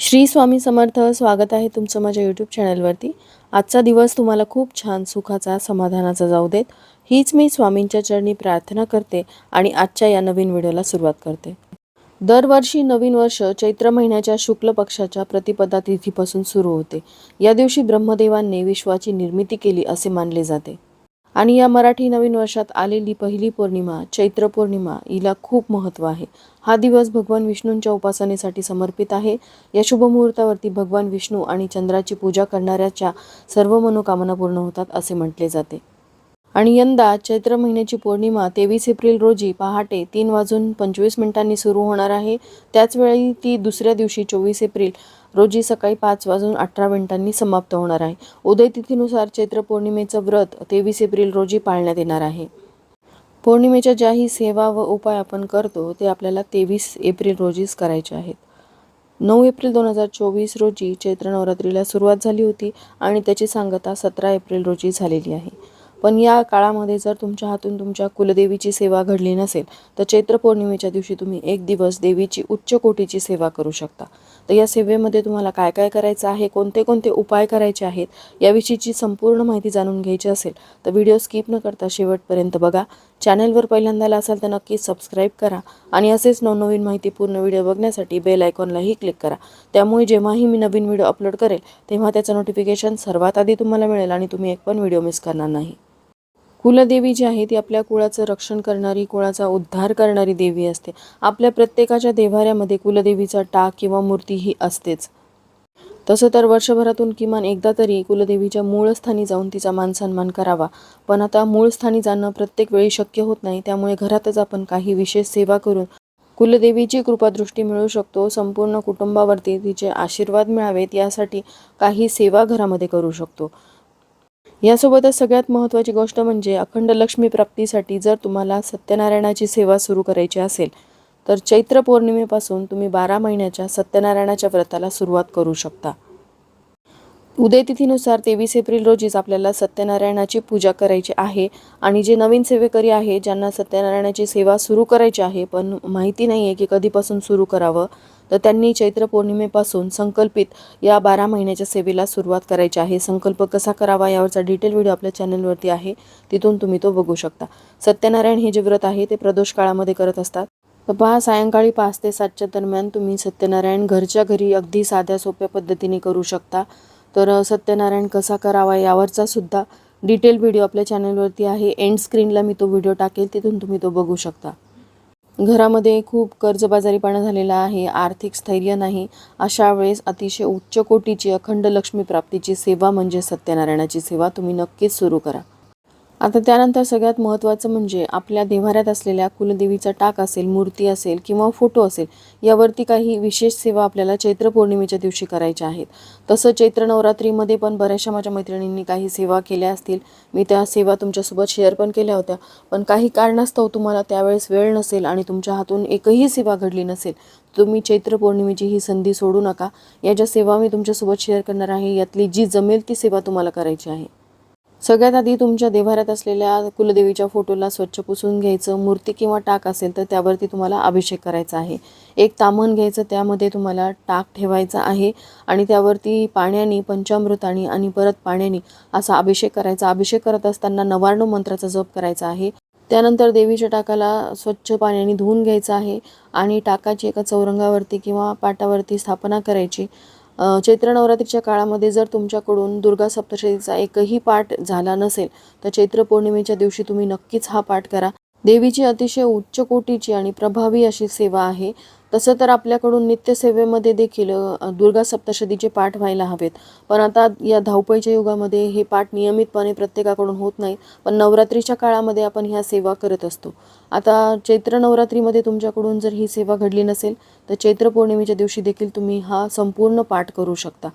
श्री स्वामी समर्थ स्वागत आहे तुमचं माझ्या यूट्यूब चॅनलवरती आजचा दिवस तुम्हाला खूप छान सुखाचा समाधानाचा जाऊ देत. हीच मी स्वामींच्या चरणी प्रार्थना करते आणि आजच्या या नवीन व्हिडिओला सुरुवात करते. दरवर्षी नवीन वर्ष चैत्र महिन्याच्या शुक्ल पक्षाच्या प्रतिपदा तिथीपासून सुरू होते. या दिवशी ब्रह्मदेवांनी विश्वाची निर्मिती केली असे मानले जाते. आणि या मराठी नवीन वर्षात आलेली पहिली पौर्णिमा चैत्र पौर्णिमा हिला खूप महत्त्व आहे. हा दिवस भगवान विष्णूंच्या उपासनेसाठी समर्पित आहे. या शुभ मुहूर्तावरती भगवान विष्णू आणि चंद्राची पूजा करणाऱ्याच्या सर्व मनोकामना पूर्ण होतात असे म्हटले जाते. आणि यंदा चैत्र महिन्याची पौर्णिमा तेवीस एप्रिल रोजी पहाटे तीन वाजून पंचवीस मिनिटांनी सुरू होणार आहे. त्याचवेळी ती दुसऱ्या दिवशी चोवीस एप्रिल रोजी सकाळी पाच वाजून अठरा मिनिटांनी समाप्त होणार आहे. उदयतिथीनुसार चैत्र पौर्णिमेचं व्रत तेवीस एप्रिल रोजी पाळण्यात येणार आहे. पौर्णिमेच्या ज्याही सेवा व उपाय आपण करतो ते आपल्याला तेवीस एप्रिल रोजीच करायचे आहेत. नऊ एप्रिल दोन हजार चोवीस रोजी चैत्र नवरात्रीला सुरुवात झाली होती आणि त्याची सांगता सतरा एप्रिल रोजी झालेली आहे. पण या काळामध्ये जर तुमच्या हातून तुमच्या कुलदेवीची सेवा घडली नसेल तर चैत्र पौर्णिमेच्या दिवशी तुम्ही एक दिवस देवीची उच्च कोटीची सेवा करू शकता. तर या सेवेमध्ये तुम्हाला काय काय करायचं आहे कोणते कोणते उपाय करायचे आहेत याविषयीची संपूर्ण माहिती जाणून घ्यायची असेल तर व्हिडिओ स्किप न करता शेवटपर्यंत बघा. चॅनलवर पहिल्यांदाला असाल तर नक्की सबस्क्राईब करा आणि असेच नवनवीन माहिती पूर्ण व्हिडिओ बघण्यासाठी बेल आयकॉनलाही क्लिक करा. त्यामुळे जेव्हाही मी नवीन व्हिडिओ अपलोड करेल तेव्हा त्याचं नोटिफिकेशन सर्वात आधी तुम्हाला मिळेल आणि तुम्ही एक पण व्हिडिओ मिस करणार नाही. कुलदेवी जी आहे ती आपल्या कुळाचं रक्षण करणारी कुळाचा उद्धार करणारी देवी असते. आपल्या प्रत्येकाच्या देव्हाऱ्यामध्ये कुलदेवीचा टाक किंवा मूर्ती ही असतेच. तसं तर वर्षभरातून किमान एकदा तरी कुलदेवीच्या मूळ स्थानी जाऊन तिचा मान सन्मान करावा. पण आता मूळ स्थानी जाणं प्रत्येक वेळी शक्य होत नाही त्यामुळे घरातच आपण काही विशेष सेवा करून कुलदेवीची कृपादृष्टी मिळू शकतो. संपूर्ण कुटुंबावरती तिचे आशीर्वाद मिळावेत यासाठी काही सेवा घरामध्ये करू शकतो. यासोबतच सगळ्यात महत्त्वाची गोष्ट म्हणजे अखंड लक्ष्मी प्राप्तीसाठी जर तुम्हाला सत्यनारायणाची सेवा सुरू करायची असेल तर चैत्र पौर्णिमेपासून तुम्ही बारा महिन्याच्या सत्यनारायणाच्या व्रताला सुरुवात करू शकता. उदयतिथीनुसार तेवीस एप्रिल रोजीच आपल्याला सत्यनारायणाची पूजा करायची आहे. आणि जे नवीन सेवेकरी आहे ज्यांना सत्यनारायणाची सेवा सुरू करायची आहे पण माहिती नाही आहे की कधीपासून सुरू करावं तर त्यांनी चैत्र पौर्णिमेपासून संकल्पित या बारा महिन्याच्या सेवेला सुरुवात करायची आहे. संकल्प कसा करावा यावरचा डिटेल व्हिडिओ आपल्या चॅनलवरती आहे. तिथून तुम्ही तो बघू शकता. सत्यनारायण हे जे व्रत आहे ते प्रदोष काळामध्ये करत असतात. तर पहा सायंकाळी पाच ते सातच्या दरम्यान तुम्ही सत्यनारायण घरच्या घरी अगदी साध्या सोप्या पद्धतीने करू शकता. तर सत्यनारायण कसा करावा यावरचा सुद्धा डिटेल व्हिडिओ आपल्या चॅनलवरती आहे. एंड स्क्रीनला मी तो व्हिडिओ टाकेल तिथून तुम्ही तो बघू शकता. घरामध्ये खूप कर्जबाजारीपणा झालेला आहे. आर्थिक स्थैर्य नाही. अशा वेळेस अतिशय उच्च कोटीची अखंड लक्ष्मी प्राप्तीची सेवा म्हणजे सत्यनारायणाची सेवा तुम्ही नक्कीच सुरू करा. आता त्यानंतर सगळ्यात महत्त्वाचं म्हणजे आपल्या देव्हाऱ्यात असलेल्या कुलदेवीचा टाक असेल मूर्ती असेल किंवा फोटो असेल यावरती काही विशेष सेवा आपल्याला चैत्र पौर्णिमेच्या दिवशी करायच्या आहेत. तसं चैत्र नवरात्रीमध्ये पण बऱ्याचशा माझ्या मैत्रिणींनी काही सेवा केल्या असतील. मी त्या सेवा तुमच्यासोबत शेअर पण केल्या होत्या. पण काही कारणास्तव तुम्हाला त्यावेळेस वेळ नसेल आणि तुमच्या हातून एकही सेवा घडली नसेल तुम्ही चैत्र पौर्णिमेची ही संधी सोडू नका. या ज्या सेवा मी तुमच्यासोबत शेअर करणार आहे यातली जी जमेल ती सेवा तुम्हाला करायची आहे. सगळ्यात आधी तुमच्या देव्हाऱ्यात असलेल्या कुलदेवीच्या फोटोला स्वच्छ पुसून घ्यायचं मूर्ती किंवा टाक असेल तर त्यावरती तुम्हाला अभिषेक करायचा आहे. एक तामण घ्यायचं त्यामध्ये तुम्हाला टाक ठेवायचा आहे आणि त्यावरती पाण्याने पंचामृताने आणि परत पाण्याने असा अभिषेक करायचा. अभिषेक करत असताना नवार्णव मंत्राचा जप करायचा आहे. त्यानंतर देवीच्या टाकाला स्वच्छ पाण्याने धुवून घ्यायचं आहे आणि टाकाची एका चौरंगावरती किंवा पाटावरती स्थापना करायची. चैत्र नवरात्रीच्या काळामध्ये जर तुमच्याकडून दुर्गा सप्तशतीचा एकही पाठ झाला नसेल तर चैत्र पौर्णिमेच्या दिवशी तुम्ही नक्कीच हा पाठ करा. देवीची अतिशय उच्च कोटीची आणि प्रभावी अशी सेवा आहे. तसं तर आपल्याकडून नित्यसेवेमध्ये देखील दुर्गा सप्तशतीचे पाठ व्हायला हवेत. पण आता या धावपळीच्या युगामध्ये हे पाठ नियमितपणे प्रत्येकाकडून होत नाही. पण नवरात्रीच्या काळामध्ये आपण ह्या सेवा करत असतो. आता चैत्र नवरात्रीमध्ये तुमच्याकडून जर ही सेवा घडली नसेल तर चैत्र पौर्णिमेच्या दिवशी देखील तुम्ही हा संपूर्ण पाठ करू शकता.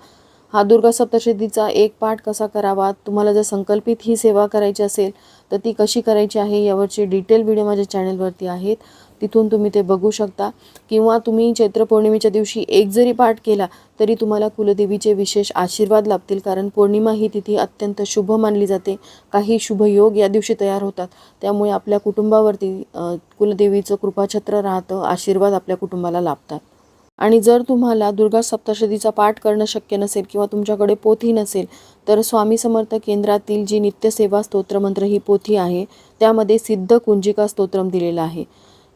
हा दुर्गा सप्तशतीचा एक पाठ कसा करावा? तुम्हाला जर संकल्पित ही सेवा करायची असेल तर ती कशी करायची आहे यावरचे डिटेल व्हिडिओ माझ्या चॅनलवरती आहेत. तिथून तुम्ही ते बघू शकता. किंवा तुम्ही चैत्र पौर्णिमेच्या दिवशी एक जरी पाठ केला तरी तुम्हाला कुलदेवीचे विशेष आशीर्वाद लाभतील कारण पौर्णिमा ही तिथी अत्यंत शुभ मानली जाते. काही शुभ योग या दिवशी तयार होतात. त्यामुळे आपल्या कुटुंबावरती कुलदेवीचं कृपाछत्र राहतं आशीर्वाद आपल्या कुटुंबाला लाभतात. आणि जर तुम्हाला दुर्गा सप्तशतीचा पाठ करणं शक्य नसेल किंवा तुमच्याकडे पोथी नसेल तर स्वामी समर्थ केंद्रातील जी नित्यसेवा स्तोत्रमंत्र ही पोथी आहे त्यामध्ये सिद्ध कुंजिका स्तोत्रम दिलेलं आहे.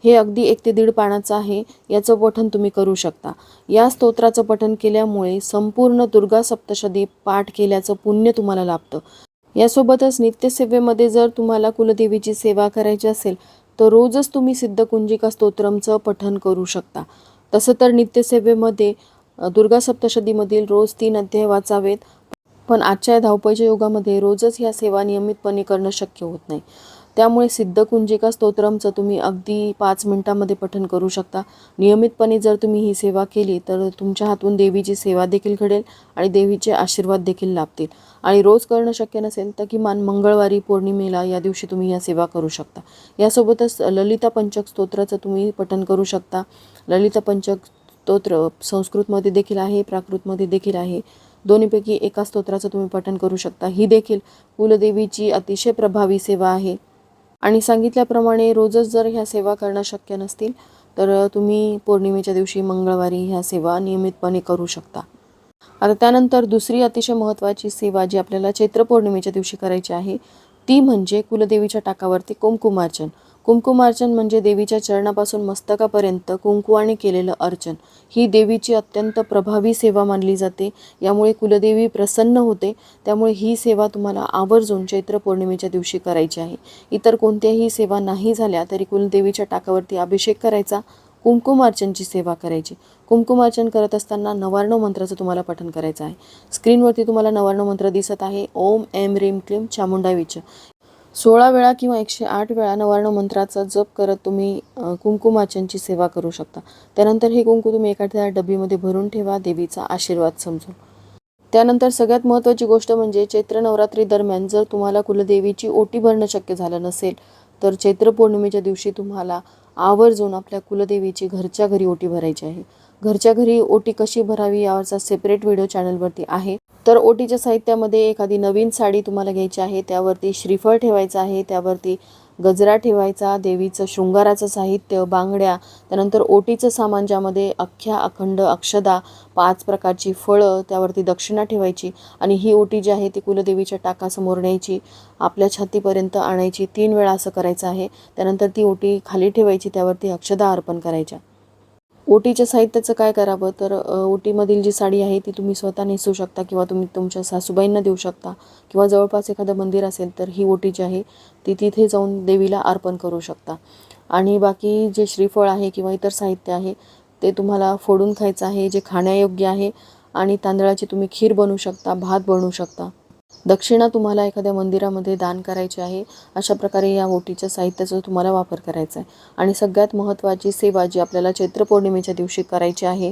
हे अगदी एक ते दीड पानाचं आहे याचं पठण तुम्ही करू शकता. या स्तोत्राचं पठण केल्यामुळे संपूर्ण दुर्गा सप्तशती पाठ केल्याचं पुण्य तुम्हाला लाभतं. यासोबतच नित्यसेवेमध्ये जर तुम्हाला कुलदेवीची सेवा करायची असेल तर रोजच तुम्ही सिद्ध कुंजिका स्तोत्रमचं पठण करू शकता. तसं तर नित्यसेवेमध्ये दुर्गा सप्तशतीमधील रोज तीन अध्याय वाचावेत पण आजच्या धावपळीच्या युगामध्ये रोजच ह्या सेवा नियमितपणे करणं शक्य होत नाही. त्यामुळे सिद्धकुंजिका स्तोत्रमचं तुम्ही अगदी पाच मिनटामध्ये पठन करू शकता. नियमितपणे जर तुम्ही ही सेवा केली तर तुमच्या हातून देवीची सेवा देखील घडेल आणि देवीचे आशीर्वाद देखील लाभतील. आणि रोज करणं शक्य नसेल तर किमान मंगळवारी पौर्णिमेला या दिवशी तुम्ही या सेवा करू शकता. यासोबतच ललिता पंचक स्तोत्राचं तुम्ही पठन करू शकता. ललिता पंचक स्तोत्र संस्कृतमध्ये देखील आहे प्राकृतमध्ये देखील आहे. दोन्हीपैकी एका स्तोत्राचं तुम्ही पठन करू शकता. ही देखील कुलदेवीची अतिशय प्रभावी सेवा आहे. आणि सांगितल्याप्रमाणे रोजच जर ह्या सेवा करणं शक्य नसतील तर तुम्ही पौर्णिमेच्या दिवशी मंगळवारी ह्या सेवा नियमितपणे करू शकता. आता त्यानंतर दुसरी अतिशय महत्त्वाची सेवा जी आपल्याला चैत्र पौर्णिमेच्या दिवशी करायची आहे ती म्हणजे कुलदेवीच्या टाकावरती कुमकुमार्चन कुंकुमार्चन म्हणजे देवीच्या चरणापासून मस्तकापर्यंत कुंकुवाने केलेलं अर्चन. ही देवीची अत्यंत प्रभावी सेवा मानली जाते. यामुळे कुलदेवी प्रसन्न होते. त्यामुळे ही सेवा तुम्हाला आवर्जून चैत्र पौर्णिमेच्या दिवशी करायची आहे. इतर कोणत्याही सेवा नाही झाल्या तरी कुलदेवीच्या टाकावरती अभिषेक करायचा कुंकुमार्चनची सेवा करायची. कुंकुमार्चन करत असताना नवार्णव मंत्राचं तुम्हाला पठण करायचं आहे. स्क्रीनवरती तुम्हाला नवार्णव मंत्र दिसत आहे. ओम एम रीम क्लीम चामुंडा विच सोळा वेळा किंवा एकशे आठ वेळा नवर्ण मंत्राचा जप करत तुम्ही कुंकुमाचनची सेवा करू शकता. त्यानंतर हे कुंकू तुम्ही एखाद्या डबीमध्ये भरून ठेवा देवीचा आशीर्वाद समजून. त्यानंतर सगळ्यात महत्त्वाची गोष्ट म्हणजे चैत्र नवरात्री दरम्यान जर तुम्हाला कुलदेवीची ओटी भरणं शक्य झालं नसेल तर चैत्र पौर्णिमेच्या दिवशी तुम्हाला आवर्जून आपल्या कुलदेवीची घरच्या घरी ओटी भरायची आहे. घरच्या घरी ओटी कशी भरावी यावरचा सेपरेट व्हिडिओ चॅनलवरती आहे. तर ओटीच्या साहित्यामध्ये एखादी नवीन साडी तुम्हाला घ्यायची आहे त्यावरती श्रीफळ ठेवायचं आहे त्यावरती गजरा ठेवायचा देवीचं शृंगाराचं साहित्य बांगड्या त्यानंतर ओटीचं सामान ज्यामध्ये अख्ख्या अखंड अक्षदा पाच प्रकारची फळं त्यावरती दक्षिणा ठेवायची आणि ही ओटी जी आहे ती कुलदेवीच्या टाकासमोर न्यायची आपल्या छातीपर्यंत आणायची तीन वेळा असं करायचं आहे. त्यानंतर ती ओटी खाली ठेवायची त्यावरती अक्षदा अर्पण करायच्या. ओटीच्या साहित्याचं काय करावं? तर ओटीमधील जी साडी आहे ती तुम्ही स्वतः नेसू शकता किंवा तुम्ही तुमच्या सासूबाईंना देऊ शकता किंवा जवळपास एखादं मंदिर असेल तर ही ओटी जी आहे ती तिथे जाऊन देवीला अर्पण करू शकता. आणि बाकी जे श्रीफळ आहे किंवा इतर साहित्य आहे ते तुम्हाला फोडून खायचं आहे जे खाण्यायोग्य आहे आणि तांदळाची तुम्ही खीर बनवू शकता भात बनवू शकता. दक्षिणा तुम्हाला एखाद्या मंदिरामध्ये दान करायची आहे अशा प्रकारे या ओटीच्या साहित्याचा तुम्हाला वापर करायचा आहे. आणि सगळ्यात महत्त्वाची सेवा जी आपल्याला चैत्र पौर्णिमेच्या दिवशी करायची आहे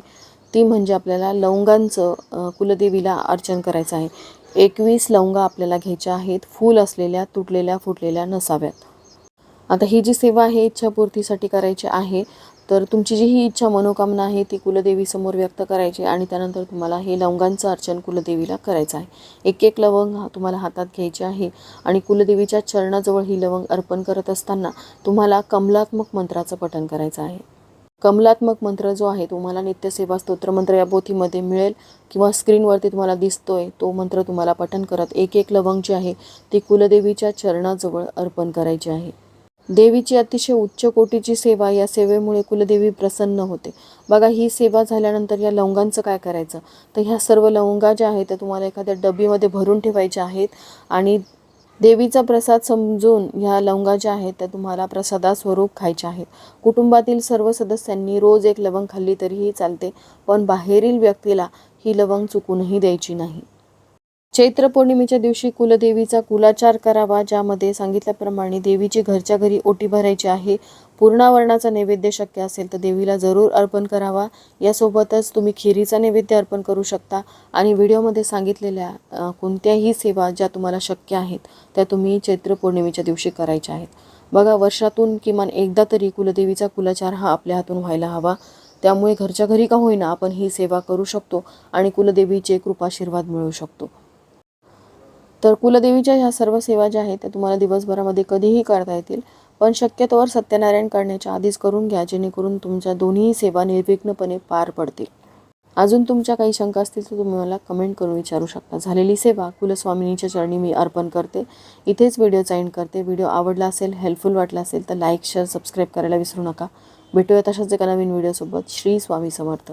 ती म्हणजे आपल्याला लवंगांचं कुलदेवीला अर्चन करायचं आहे. एकवीस लवंगा आपल्याला घ्यायच्या आहेत फूल असलेल्या तुटलेल्या फुटलेल्या नसाव्यात. आता ही जी सेवा आहे इच्छापूर्तीसाठी करायची आहे तर तुमची जी ही इच्छा मनोकामना आहे ती कुलदेवीसमोर व्यक्त करायची आणि त्यानंतर तुम्हाला हे लवंगांचं अर्चन कुलदेवीला करायचं आहे. एक एक लवंग हा तुम्हाला हातात घ्यायचे आहे आणि कुलदेवीच्या चरणाजवळ ही लवंग अर्पण करत असताना तुम्हाला कमलात्मक मंत्राचं पठण करायचं आहे. कमलात्मक मंत्र जो आहे तुम्हाला नित्यसेवा स्तोत्र मंत्र या पोथीमध्ये मिळेल किंवा स्क्रीनवरती तुम्हाला दिसतोय तो मंत्र तुम्हाला पठण करत एक एक लवंग जी आहे ती कुलदेवीच्या चरणाजवळ अर्पण करायची आहे. देवीची अतिशय उच्च कोटीची सेवा या सेवेमुळे कुलदेवी प्रसन्न होते. बघा ही सेवा झाल्यानंतर या लवंगांचं काय करायचं? तर ह्या सर्व लवंगा ज्या आहेत त्या तुम्हाला एखाद्या डबीमध्ये भरून ठेवायच्या आहेत आणि देवीचा प्रसाद समजून ह्या लवंगा ज्या आहेत त्या तुम्हाला प्रसादास्वरूप खायच्या आहेत. कुटुंबातील सर्व सदस्यांनी रोज एक लवंग खाल्ली तरीही चालते पण बाहेरील व्यक्तीला ही लवंग चुकूनही द्यायची नाही. चैत्र पौर्णिमेच्या दिवशी कुलदेवीचा कुलाचार करावा ज्यामध्ये सांगितल्याप्रमाणे देवीची घरच्या घरी ओटी भरायची आहे पूर्णावरणाचा नैवेद्य शक्य असेल तर देवीला जरूर अर्पण करावा. यासोबतच तुम्ही खिरीचा नैवेद्य अर्पण करू शकता आणि व्हिडिओमध्ये सांगितलेल्या कोणत्याही सेवा ज्या तुम्हाला शक्य आहेत त्या तुम्ही चैत्र पौर्णिमेच्या दिवशी करायच्या आहेत. बघा वर्षातून किमान एकदा तरी कुलदेवीचा कुलाचार हा आपल्या हातून व्हायला हवा. त्यामुळे घरच्या घरी का होईना आपण ही सेवा करू शकतो आणि कुलदेवीचे कृपाशीर्वाद मिळवू शकतो. तर कुलदेवीच्या ह्या सर्व सेवा ज्या आहेत त्या तुम्हाला दिवसभरामध्ये कधीही करता येतील. पण शक्यतोवर सत्यनारायण करण्याच्या आधीच करून घ्या जेणेकरून तुमच्या दोन्ही सेवा निर्विघ्नपणे पार पडतील. अजून तुमच्या काही शंका असतील तर तुम्ही मला कमेंट करून विचारू शकता. झालेली सेवा कुलस्वामिनीच्या चरणी मी अर्पण करते. इथेच व्हिडिओ एंड करते. व्हिडिओ आवडला असेल हेल्पफुल वाटला असेल तर लाईक शेअर सबस्क्राईब करायला विसरू नका. भेटूया तशाच एका नवीन व्हिडिओसोबत श्री स्वामी समर्थ.